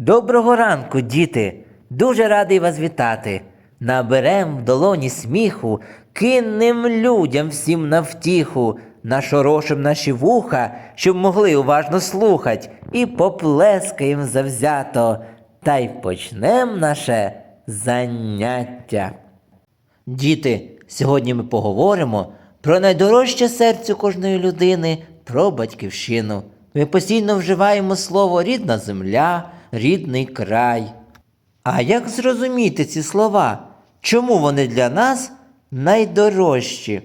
Доброго ранку, діти! Дуже радий вас вітати. Наберем в долоні сміху, кинем людям всім на втіху, нашорошим наші вуха, щоб могли уважно слухать, і поплескаєм завзято, та й почнем наше заняття. Діти, сьогодні ми поговоримо про найдорожче серцю кожної людини, про батьківщину. Ми постійно вживаємо слово рідна земля, рідний край. А як зрозуміти ці слова? Чому вони для нас найдорожчі?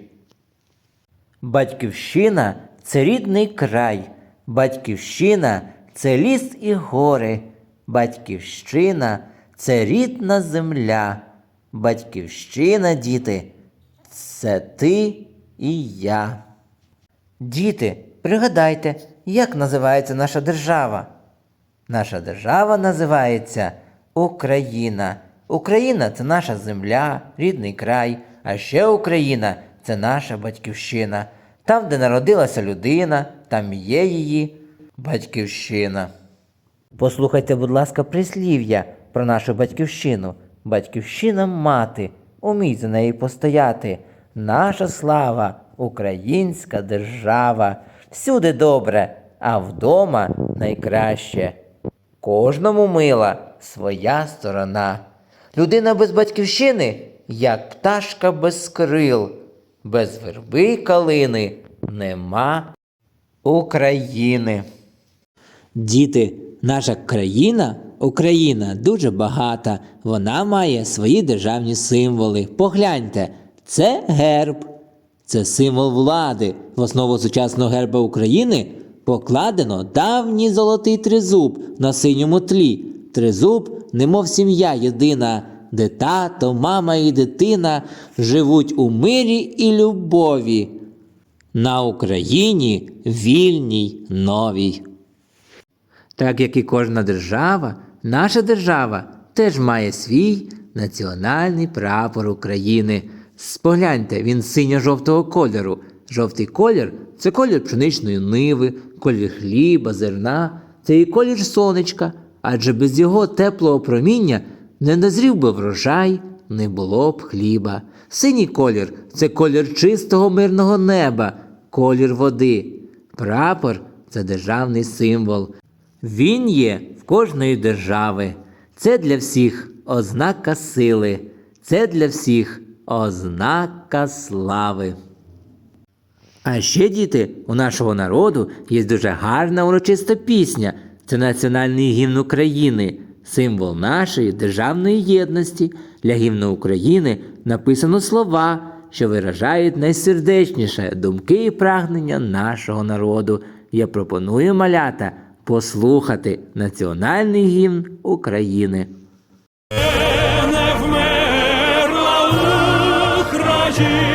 Батьківщина це рідний край, батьківщина це ліс і гори, батьківщина це рідна земля, батьківщина, діти, це ти і я. Діти, пригадайте, як називається наша держава? Наша держава називається Україна. Україна це наша земля, рідний край, а ще Україна це наша батьківщина. Там, де народилася людина, там є її батьківщина. Послухайте, будь ласка, прислів'я про нашу батьківщину. Батьківщина мати, умій за неї постояти. Наша слава, українська держава. Всюди добре, а вдома найкраще. Кожному мила своя сторона. Людина без батьківщини, як пташка без крил, без верби калини нема України. Діти, наша країна, Україна дуже багата. Вона має свої державні символи. Погляньте, це герб, це символ влади. В основу сучасного герба України покладено давній золотий тризуб на синьому тлі. Тризуб, немов сім'я єдина, де тато, мама і дитина живуть у мирі і любові. На Україні вільній новій. Так як і кожна держава, наша держава теж має свій національний прапор України. Спогляньте, він синьо-жовтого кольору. Жовтий колір це колір пшеничної ниви, колір хліба, зерна, це і колір сонечка, адже без його теплого проміння не назрів би врожай, не було б хліба. Синій колір це колір чистого мирного неба, колір води. Прапор це державний символ. Він є в кожної держави. Це для всіх ознака сили, це для всіх ознака слави. А ще, діти, у нашого народу є дуже гарна урочиста пісня. Це національний гімн України, символ нашої державної єдності. Для гімну України написано слова, що виражають найсердечніше думки і прагнення нашого народу. Я пропоную малята послухати національний гімн України. не вмерла України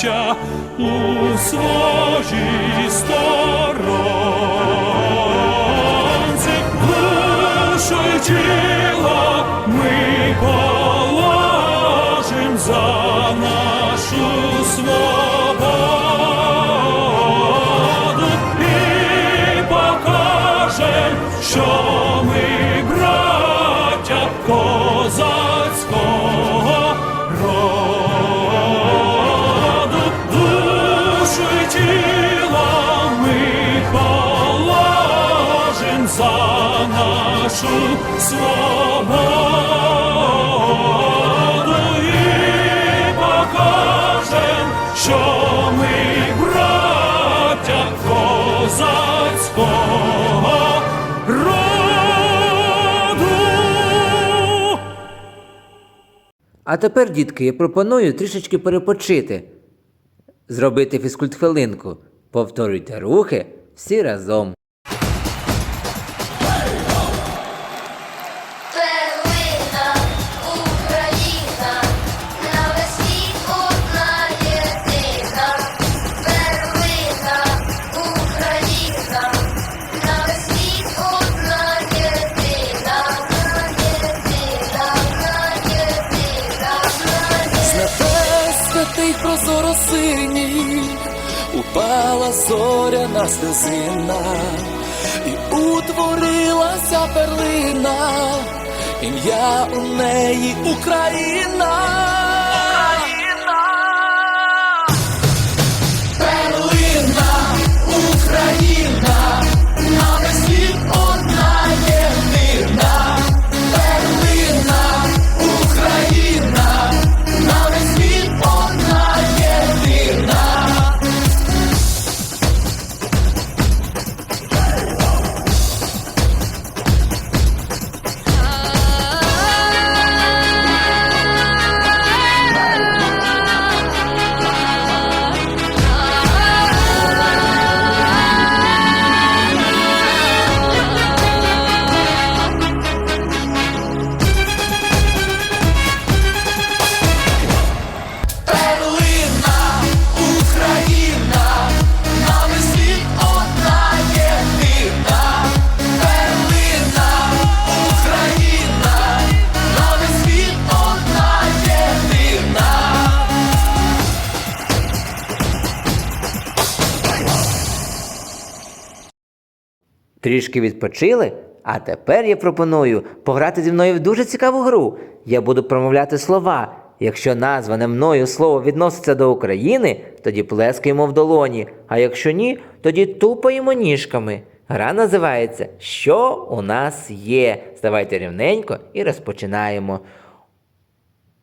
браття, у своїй сторонці, душу й тіло ми що ми браття козацького. А тепер, дітки, я пропоную трішечки перепочити, зробити фізкульт-хвилинку. Повторюйте рухи всі разом. Сльозина, і утворилася перлина, ім'я у неї Україна. Трішки відпочили, а тепер я пропоную пограти зі мною в дуже цікаву гру. Я буду промовляти слова. Якщо назване мною слово відноситься до України, тоді плескаємо в долоні, а якщо ні, тоді тупаємо ніжками. Гра називається Що у нас є? Ставайте рівненько і розпочинаємо.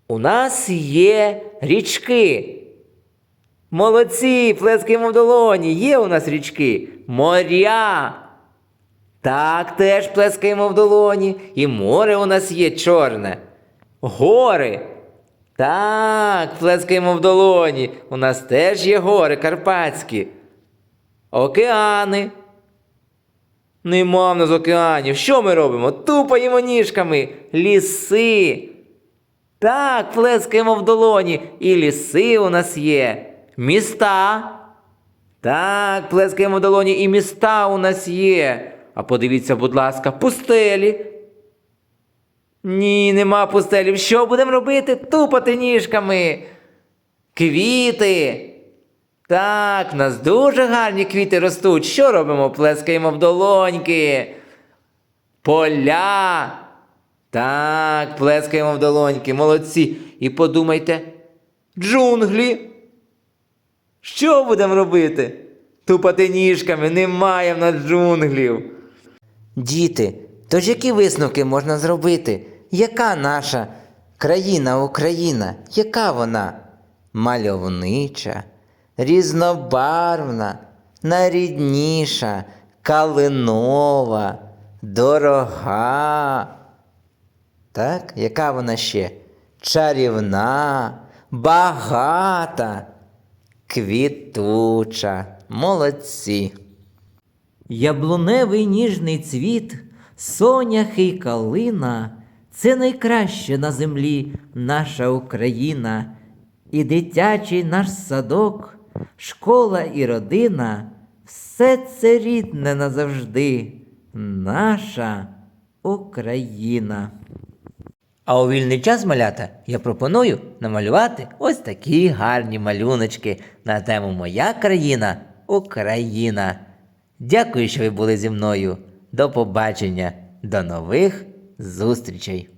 У нас є річки. Молодці, плескаємо в долоні. Є у нас річки. Моря. Так, теж плескаємо в долоні. І море у нас є чорне. Гори. Так, плескаємо в долоні. У нас теж є гори карпатські. Океани. Нема в нас океанів. Що ми робимо? Тупаємо ніжками. Ліси. Так, плескаємо в долоні. І ліси у нас є. Міста. Так, плескаємо в долоні, і міста у нас є. А подивіться, будь ласка, пустелі. Ні, нема пустелів. Що будемо робити? Тупати ніжками. Квіти. Так, в нас дуже гарні квіти ростуть. Що робимо? Плескаємо в долоньки. Поля. Так, плескаємо в долоньки, молодці. І подумайте, джунглі. Що будемо робити? Тупати ніжками, немає в нас джунглів. Діти, тож які висновки можна зробити? Яка наша країна Україна? Яка вона? Мальовнича, різнобарвна, найрідніша, калинова, дорога. Так, яка вона ще? Чарівна, багата, квітуча. Молодці. Яблуневий ніжний цвіт, соняхи й калина це найкраще на землі наша Україна, і дитячий наш садок, школа і родина все це рідне назавжди, наша Україна. А у вільний час малята я пропоную намалювати ось такі гарні малюночки на тему Моя країна Україна. Дякую, що ви були зі мною. До побачення, до нових зустрічей!